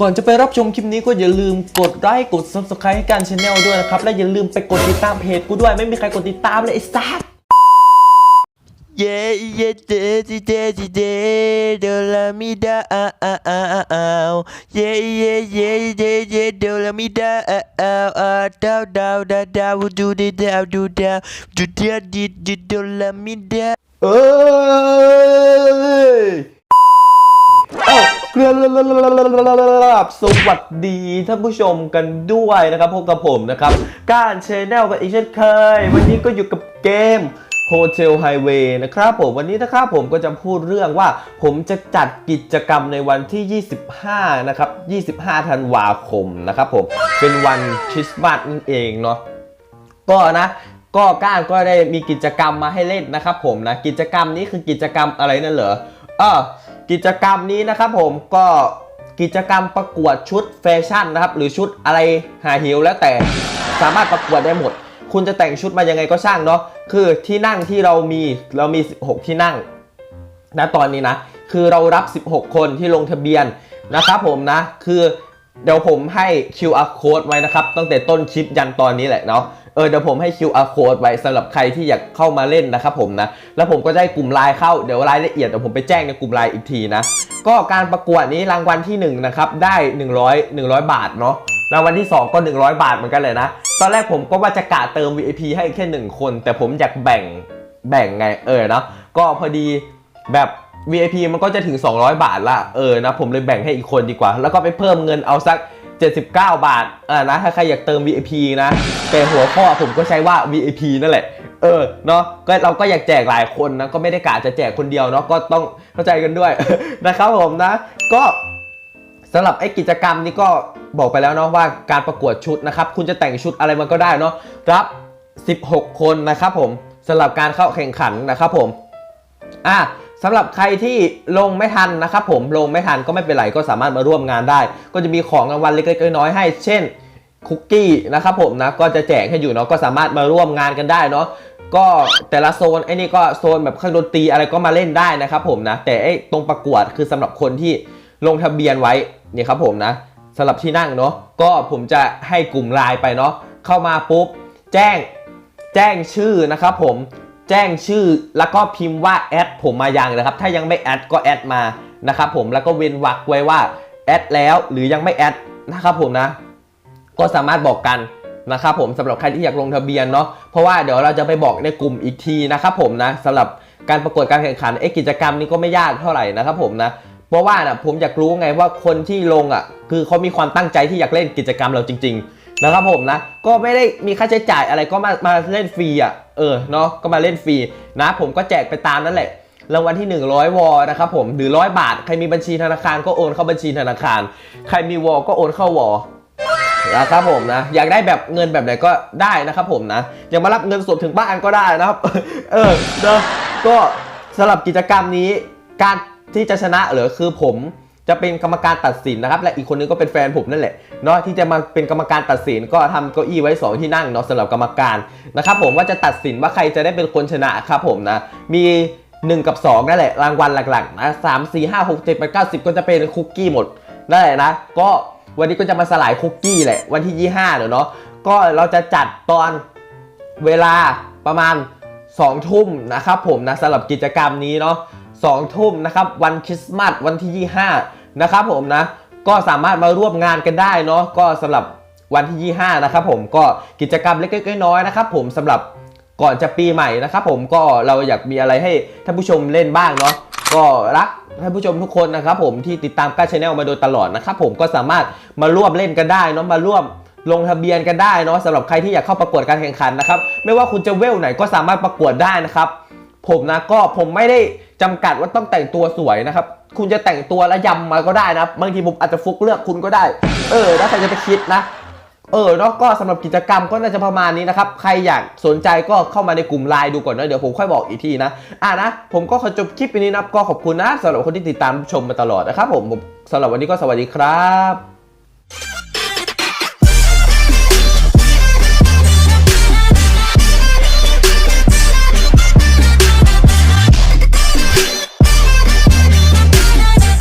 ก่อนจะไปรับชมคลิปนี้ก็อย่าลืมกดไลค์กด subscribe ให้การช anel ด้วยนะครับ และอย่าลืมไปกดติดตามเพจกูด้วย ไม่มีใครกดติดตามเลยไอ้สัสเย่เย่เดจิเดจิเดโดลามิดาอ้าวอ้าวอ้าวเย่เย่เย่เย่เย่โดลามิดาอ้าวอ้าวอ้าดาวดาวดาวดาวดูดิดาวดูดาวดูดาวดิดิโดลามิดาเอ้ย เรือรับสวัสดีท่านผู้ชมกันด้วยนะครับพบกับผมนะครับ การชแนลกันอีกเช่นเคย วันนี้ก็อยู่กับเกม Hotel Highway นะครับผมวันนี้นะครับผมก็จะพูดเรื่องว่า ผมจะจัดกิจกรรมในวันที่ 25 นะครับ 25 ธันวาคมนะครับผมเป็นวันคริสต์มาสนั่นเองเนาะก็นะก็ก้านก็ได้มีกิจกรรมมาให้เล่นนะครับผมนะกิจกรรมนี้คือกิจกรรมอะไรนั่นเหรอเออ กิจกรรมนี้นะครับผมก็กิจกรรมประกวดชุดแฟชั่นนะครับ หรือชุดอะไรหาหิวแล้วแต่สามารถประกวดได้หมด คุณจะแต่งชุดมายังไงก็ช่างเนาะคือที่นั่งที่เรามีเรามี 16 ที่นั่งณตอนนี้นะ คือเรารับ 16 คนที่ลงทะเบียนนะครับผมนะ คือเดี๋ยวผมให้ QR code ไว้นะครับ ตั้งแต่ต้นคลิปยันตอนนี้แหละเนาะ เออเดี๋ยวผมให้ QR code ไว้สำหรับใครที่อยากเข้ามาเล่นนะครับผมนะ แล้วผมก็ได้กลุ่มไลน์เข้าเดี๋ยวรายละเอียดเดี๋ยวผมไปแจ้งในกลุ่มไลน์อีกทีนะ ก็การประกวดนี้รางวัลที่1นะครับได้ 100 100 บาทเนาะรางวัลที่ 2 ก็ 100 บาทเหมือนกันเลยนะ ตอนแรกผมก็ว่าจะกะเติม VIP ให้แค่ 1 คน แต่ผมอยากแบ่งแบ่งไงเออเนาะก็พอดีแบบ VIP มันก็จะถึง 200 บาทละเออนะผมเลยแบ่งให้อีกคนดีกว่า แล้วก็ไปเพิ่มเงินเอาสัก 79 บาทอ่านะถ้าใครอยากเติม VIP นะ แต่หัวข้อผมก็ใช้ว่า VIP นั่นแหละ เออเนาะก็เราก็อยากแจกหลายคนนะ ก็ไม่ได้กะจะแจกคนเดียวเนาะก็ต้องเข้าใจกันด้วยนะครับผมนะ ก็สำหรับไอ้กิจกรรมนี้ก็บอกไปแล้วเนาะว่าการประกวดชุดนะครับ คุณจะแต่งชุดอะไรมันก็ได้เนาะรับ 16 คนนะครับผมสำหรับการเข้าแข่งขันนะครับผมอะ สำหรับใครที่ลงไม่ทันนะครับผมลงไม่ทันก็ไม่เป็นไรก็สามารถมาร่วมงานได้ ก็จะมีของรางวัลเล็กๆน้อยๆให้ เช่นคุกกี้นะครับผมนะก็จะแจกให้อยู่เนาะก็สามารถมาร่วมงานกันได้เนาะก็แต่ละโซนไอ้นี่ก็โซนแบบเครื่องดนตรีอะไรก็มาเล่นได้นะครับผมนะแต่ไอ้ตรงประกวดคือสำหรับคนที่ลงทะเบียนไว้นี่ครับผมนะสำหรับที่นั่งเนาะก็ผมจะให้กลุ่มไลน์ไปเนาะเข้ามาปุ๊บแจ้งแจ้งชื่อนะครับผม แจ้งชื่อแล้วก็พิมพ์ว่าแอดผมมายังนะครับ ถ้ายังไม่แอดก็แอดมานะครับผมแล้วก็เว้นวรรคไว้ว่าแอดแล้วหรือยังไม่แอดนะครับผมนะ ก็สามารถบอกกันนะครับผมสำหรับใครที่อยากลงทะเบียนเนาะเพราะว่าเดี๋ยวเราจะไปบอกในกลุ่มอีกทีนะครับผมนะสำหรับการประกวดการแข่งขันไอ้กิจกรรมนี้ก็ไม่ยากเท่าไหร่นะครับผมนะเพราะว่านะผมอยากรู้ไงว่าคนที่ลงอะคือเขามีความตั้งใจที่อยากเล่นกิจกรรมเราจริง ๆ นะครับผมนะ ก็ไม่ได้มีค่าใช้จ่ายอะไรก็มามาเล่นฟรีอะเออเนาะก็มาเล่นฟรีนะ ผมก็แจกไปตามนั้นแหละรางวัลที่ 100 วอนะครับผมหรือร้อยบาท ใครมีบัญชีธนาคารก็โอนเข้าบัญชีธนาคาร ใครมีวอก็โอนเข้าวอนะครับผมนะ อยากได้แบบเงินแบบไหนก็ได้นะครับผมนะอยากมารับเงินสดถึงบ้านก็ได้นะครับ เออเนอะก็สำหรับกิจกรรมนี้การที่จะชนะเหรือคือผม จะเป็นกรรมการตัดสินนะครับและอีกคนนึงก็เป็นแฟนผมนั่นแหละเนาะที่จะมาเป็นกรรมการตัดสินก็ทำเก้าอี้ไว้สองที่นั่งเนาะสำหรับกรรมการนะครับผมว่าจะตัดสินว่าใครจะได้เป็นคนชนะครับผมนะมี 1 กับ 2 นั่นแหละ รางวัลหลักๆนะสามสี่ห้าหกเจ็ดแปดเก้าสิบก็จะเป็นคุกกี้หมดนั่นแหละนะก็วันนี้ก็จะมาสลายคุกกี้แหละวันที่ 25เดี๋ยวเนาะก็เราจะจัดตอนเวลาประมาณ2ทุ่มนะครับผมนะสำหรับกิจกรรมนี้เนาะสองทุ่มนะครับวันคริสต์มาสวันที่ 25 นะครับผมนะ ก็สามารถมาร่วมงานกันได้เนาะก็สำหรับวันที่ 25 นะครับผมก็กิจกรรมเล็กๆน้อยๆนะครับผมสำหรับก่อนจะปีใหม่นะครับผมก็เราอยากมีอะไรให้ท่านผู้ชมเล่นบ้างเนาะก็รักท่านผู้ชมทุกคนนะครับผมที่ติดตามก้าชาแนลมาโดยตลอดนะครับผมก็สามารถมาร่วมเล่นกันได้เนาะมาร่วมลงทะเบียนกันได้เนาะสำหรับใครที่อยากเข้าประกวดการแข่งขันนะครับไม่ว่าคุณจะเวลไหนก็สามารถประกวดได้นะครับ ผมนะก็ผมไม่ได้จำกัดว่าต้องแต่งตัวสวยนะครับ คุณจะแต่งตัวแล้วยำมาก็ได้นะ บางทีผมอาจจะฟุกเลือกคุณก็ได้ เออถ้าใครจะไปคิดนะ เออ แล้วก็สำหรับกิจกรรมก็น่าจะประมาณนี้นะครับ ใครอยากสนใจก็เข้ามาในกลุ่มไลน์ดูก่อนนะ เดี๋ยวผมค่อยบอกอีกทีนะ อะนะ ผมก็ขอจบคลิปนี้นะ ก็ขอบคุณนะสำหรับคนที่ติดตามชมมาตลอดนะครับผมผมสำหรับวันนี้ก็สวัสดีครับ